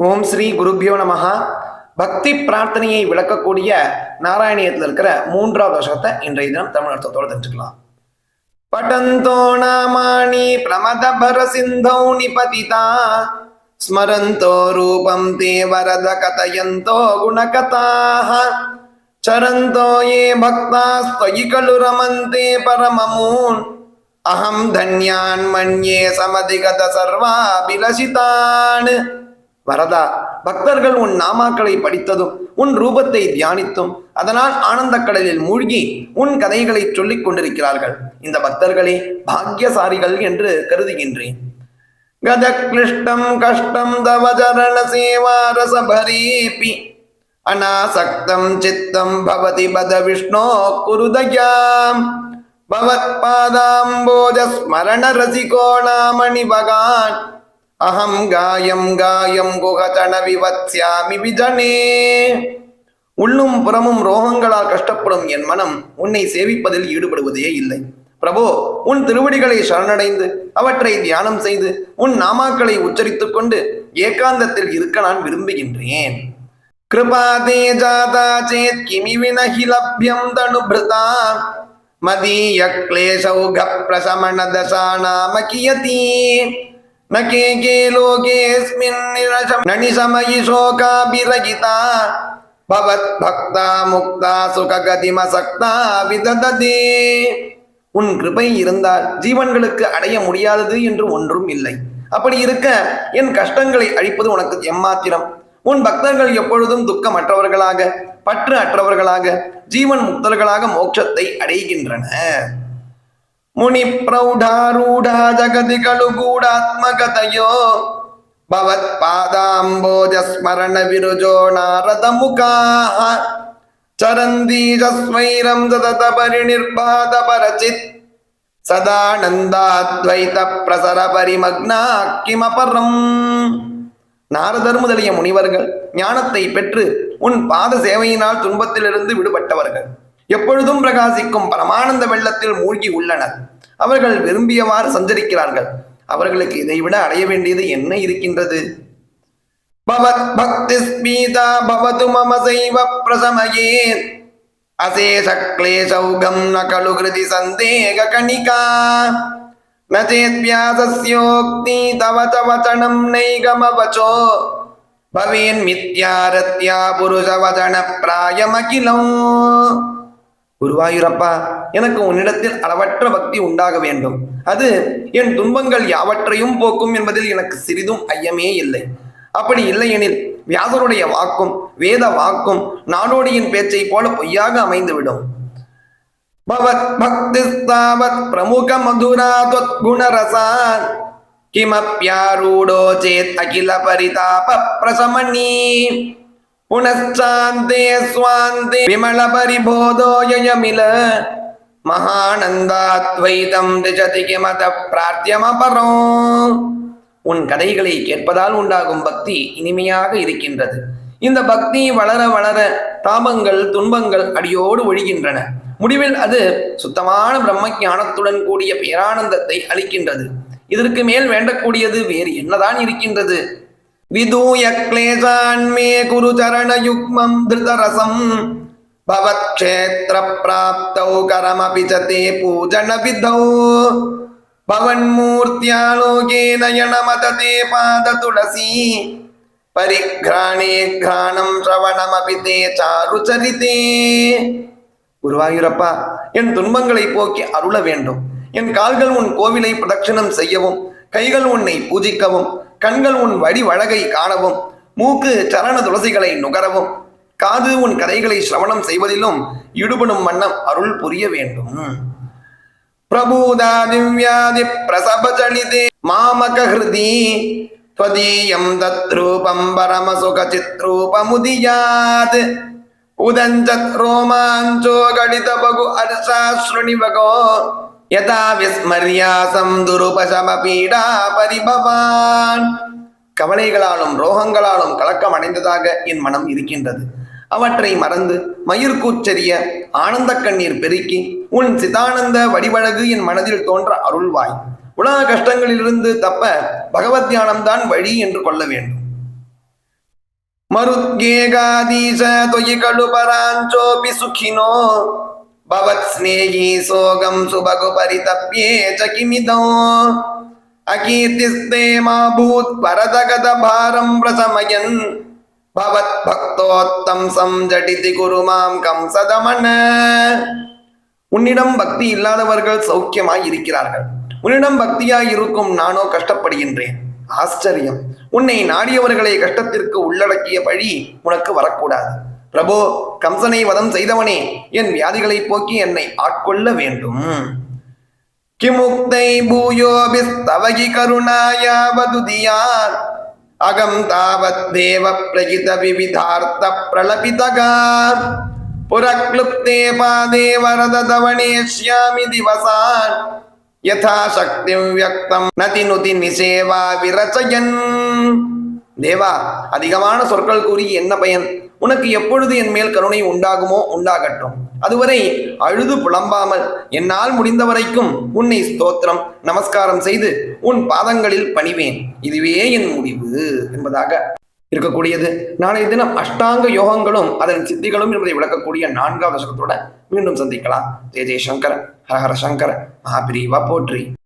ஓம் ஸ்ரீ குருபியோ நமகா பக்தி பிரார்த்தனையை விளக்கக்கூடிய நாராயணியத்தில் இருக்கிற மூன்றாவது வருஷத்தை இன்றைய தினம் தமிழ் அர்த்தத்தோடு தெரிஞ்சுக்கலாம். பட்டந்தோ நாமானி பிரமத பரசிந்தோ நிபதிதா. ஸ்மரந்தோ ரூபம் தேவரத கதயந்தோ குணகதாக சரந்தோ ஏ பக்தா ஸ்வயி கலு ரமந்தே பரமமூன். அகம் தன்யான் மன்யே சமதிகத சர்வாபிலசிதான். வரதா. பக்தர்கள் உன் நாமாக்களை படித்ததும் உன் ரூபத்தை தியானித்தும் அதனால் ஆனந்த கடலில் மூழ்கி உன் கதைகளை சொல்லிக் கொண்டிருக்கிறார்கள். இந்த பக்தர்களே பாக்கியசாரிகள் என்று கருதுகின்றேன். கத கிளிஷ்டம் கஷ்டம் தவசரண சேவா ரசபரீபி. அனாசக்தம் சித்தம் பவதி பத விஷ்ணோ குருதயாம். பவத் பாதாம்போஜ ஸ்மரண ரசிகோணாமணி பகான் அஹம் காயம் காயம் குகதன விவத்யாமி விஜனே உள்ளும் புறமும் ரோகங்களால் கஷ்டப்படும் என் மனம் உன்னை சேவிப்பதில் ஈடுபடுவதே இல்லை. பிரபோ உன் திருவடிகளை சரணடைந்து அவற்றை தியானம் செய்து உன் நாமாக்களை உச்சரித்துக் கொண்டு ஏகாந்தத்தில் இருக்க நான் விரும்புகின்றேன். கிருபா தே ஜாதா சேத் கிமி வினகி லப்யம் தனுபிருதா மதீய கிளேசௌக பிரசமண தசா நாம கியதீ. लोकेऽस्मिन् निरशं न निशमयि शोकाभिरहिता भवद्भक्ता मुक्ता सुखगतिमसक्ता विददते உன் கிருபை இருந்தால் ஜீவன்களுக்கு அடைய முடியாதது என்று ஒன்றும் இல்லை அப்படி இருக்க என் கஷ்டங்களை அழிப்பது உனக்கு எம்மாத்திரம் உன் பக்தர்கள் எப்பொழுதும் துக்கமற்றவர்களாக பற்று அற்றவர்களாக ஜீவன் முக்தர்களாக மோட்சத்தை அடைகின்றனர் முனி பிரௌಢாரூಢா ஜகதி கூடாத்மகதையோ பவத் பாதாம்போஜ ஸ்மரண விருஜோ நாரத முகாः சரந்தீஜஸ்வைரம் சதத பரிநிர்பாத பரச்சித் சதானந்தாத்வைத பிரசர பரிமக்னா கிமபரம் நாரதர் முதலிய முனிவர்கள் ஞானத்தை பெற்று உன் பாத சேவையினால் துன்பத்திலிருந்து விடுபட்டவர்கள். எப்பொழுதும் பிரகாசிக்கும் பரமானந்த வெள்ளத்தில் மூழ்கி உள்ளனர். அவர்கள் விரும்பியவாறு சஞ்சரிக்கிறார்கள். அவர்களுக்கு இதைவிட அடைய வேண்டியது என்ன இருக்கின்றது? பவத் பக்தி ஸ்மீதா பவது மம சைவ பிரசமயே. அசேஷ கிளேசௌகம் ந கலு கிருதி சந்தேக கணிகா. நச்சேத்யாசஸ்யோக்தி தவ தவச்சனம் நைகமவச்சோ. பவேன் மித்யாரத்யா வச்சன பிராயமகிலம் குருவாயூரப்பா எனக்கு உன்னிடத்தில் அளவற்ற பக்தி உண்டாக வேண்டும் அது என் துன்பங்கள் யாவற்றையும் போக்கும் என்பதில் எனக்கு சிறிதும் ஐயமே இல்லை அப்படி இல்லையெனில் வியாசருடைய வாக்கும் வேத வாக்கும் நாடோடியின் பேச்சை போல பொய்யாக அமைந்துவிடும் भवद्भक्तिस्तावत् प्रमुखमधुरा त्वद्गुणरसान् किमप्यारूढो चेत् अखिल परितापप्रशमनी पुनश्चान्ते स्वान्ते विमलपरिबोधो ययमिल மகானந்தாத்வைதம் திஜதி கிமத பிரார்த்தியமபரோ உன் கதைகளை கேட்பதால் உண்டாகும் பக்தி இனிமையாக இருக்கின்றது இந்த பக்தி வளர வளர தாபங்கள் துன்பங்கள் அடியோடு ஒழிகின்றன முடிவில் அது சுத்தமான பிரம்ம ஞானத்துடன் கூடிய பேரானந்தத்தை அளிக்கின்றது இதற்கு மேல் வேண்டக்கூடியது வேறு என்னதான் இருக்கின்றது விதூய கிளேசான்மே குரு சரண யுக்மம் திருதரசம் பவத்ஷேத்திர பிராப்தௌ கரமபி ச தே பூஜன விதௌ பவன்மூர்த்தியாலோகே நயனமததே பாத துளசி பரிக்ராணே கிராணம் சிரவணமபி தே சாருச்சரிதே குருவாயூரப்பா என் துன்பங்களை போக்கி அருள வேண்டும். என் கால்கள் உன் கோவிலை பிரதட்சணம் செய்யவும் கைகள் உன்னை பூஜிக்கவும் கண்கள் உன் வடி வழகை காணவும் மூக்கு சரண துளசிகளை நுகரவும் காது உன் கதைகளை சிரவணம் செய்வதிலும் ஈடுபடும் வண்ணம் அருள் புரிய வேண்டும் பிரபூதா திவ்யாதி பிரசபச்சலிதே மாமக ஹிருதி त्वदीयं तद्रूपं परमसुखचित्रूपमुदीयात् उदञ्चत् रोमाञ्चो गणितबगु अर्षाश्रुणिवगो யதா விஸ்மரியாசம் துருபசம பீடா பரிபவான் கவலைகளாலும் ரோகங்களாலும் கலக்கம் அடைந்ததாக என் மனம் இருக்கின்றது. அவற்றை மறந்து மயிர்கூச்சரிய ஆனந்த கண்ணீர் பெருக்கி உன் சிதானந்த வடிவழகு என் மனதில் தோன்ற அருள்வாய். உலக கஷ்டங்களிலிருந்து தப்ப பகவத் தியானம்தான் வழி என்று கொள்ள வேண்டும். மருத்கேகாதீச தொயி கழுபராஞ்சோபி சுகினோ. भवत्स्नेही सोगं सुभगु परितप्ये च किमिदौ अकीर्तिस्ते मा भूत् परतगतभारं प्रशमयन् भवत्भक्तोत्तंसं झटिति कुरु मां कंसदमन உன்னிடம் பக்தி இல்லாதவர்கள் சௌக்கியமாய் இருக்கிறார்கள் உன்னிடம் பக்தியாய் இருக்கும் நானோ கஷ்டப்படுகின்றேன் ஆச்சரியம் உன்னை நாடியவர்களை கஷ்டத்திற்கு உள்ளடக்கிய பழி உனக்கு வரக்கூடாது பிரபு கம்சனை வதம் செய்தவனே என் வியாதிகளை போக்கி என்னை ஆட்கொள்ள வேண்டும். கிமுக்தை பூயோபிஸ்தவகி கருணாயாவதுதியான் அகம் தாவத் தேவ பிரகித விவிதார்த்த பிரலபிதகார். புரக்ளுப்தே பாதே வரத தவணேஷ்யாமி திவசான். யதா சக்தி வியக்தம் நதி நுதி நிசேவா விரச்சயன் தேவா அதிகமான சொற்கள் கூறி என்ன பயன்? உனக்கு எப்பொழுது என் மேல் கருணை உண்டாகுமோ உண்டாகட்டும். அதுவரை அழுது புலம்பாமல் என்னால் முடிந்த வரைக்கும் உன்னை ஸ்தோத்திரம் நமஸ்காரம் செய்து உன் பாதங்களில் பணிவேன். இதுவே என் முடிவு என்பதாக இருக்கக்கூடியது. நாளைய தினம் அஷ்டாங்க யோகங்களும் அதன் சித்திகளும் என்பதை விளக்கக்கூடிய நான்காவது தசகத்தோட மீண்டும் சந்திக்கலாம். ஜெய ஜெயசங்கர் ஹரஹர சங்கர மகாபிரிவா போற்றி.